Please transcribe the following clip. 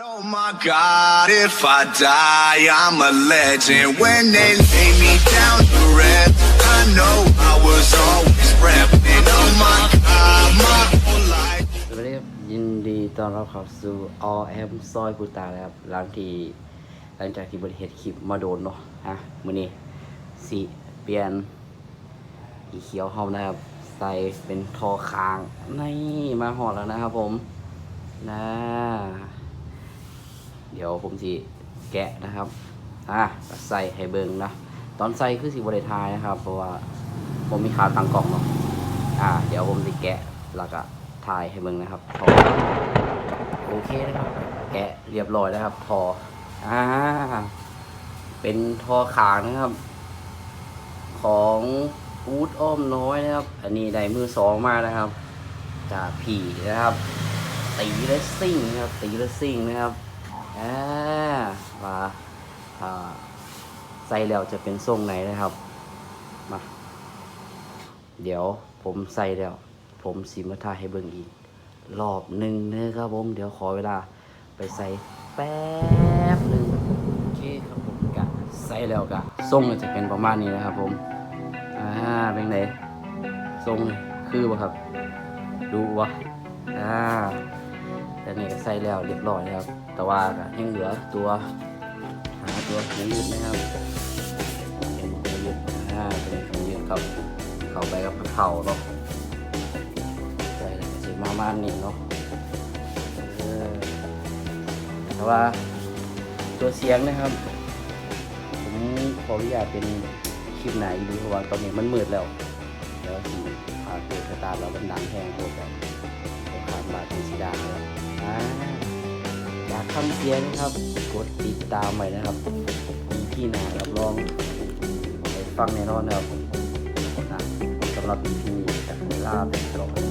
Oh my God, if I die, I'm a legend. When they lay me down to rest, I know I was always repping. Oh my God, my whole life. สวัสดีครับยินดีต้อนรับเข้าสู่อแอมซอยกูตาแล้วครับหลังที่หลังจากที่บริเหตุคลิปมาโดนเนาะฮะมื้อนี้สีเปลี่ยนอีเขียวเฮานะครับ ใส่เป็นทอคางนี่มาหอดแล้วนะครับผมนะ เดี๋ยวผมสิแกะนะครับอะใส่ให้เบิงนะตอนใส่คือสิบริทายนะครับ เพราะว่าผมมีขาตั้งกล่องเนาะอ่า เดี๋ยวผมจะแกะแล้วก็ถ่ายให้มึงนะครับพอโอเคนะครับ แกะเรียบร้อยแล้วครับทออ่าเป็นทอขางนะครับ ของอูดอ้อมน้อยนะครับ อันนี้ได้มือสองมานะครับ จากผีนะครับตีเลสซิ่งนะครับตีเลสซิ่งนะครับ อ่ามาอ่าใส่แล้วจะเป็นทรงไหนนะครับมาเดี๋ยวผมใส่แล้ว ผมสีมาทายให้เบิ่งอีก รอบหนึ่งนะครับผม เดี๋ยวขอเวลาไปใส่แป๊บหนึ่งโอเคครับผมกะใส่แล้วกะทรงจะเป็นประมาณนี้นะครับผมอ่าเป็นไงทรงคือบ่ครับ ดูวะอ่า แต่นี่ก็ใส่แล้วเรียบร้อยแล้วแต่ว่าก็ยังเหลือตัวหาตัวหูยืดนะครับเป็นหูยืดอ่าเป็นหูยืดครับเข้าไปกับเข่าเนาะใส่สิมามานนี่เนาะแต่ว่าตัวเสียงนะครับ ผมขออนุญาตเป็นคลิปไหนดีเพราะว่าตอนนี้มันมืดแล้ว แล้วสิพาเปิดสตาร์ทแล้วมันดังแพงโคตรำเสียงนะครับ กดติดตามไปนะครับมีที่หนารับรองไปฟังแน่นอนนะครับนะสำหรับ EP นี้จากเวลาเป็นกล่อง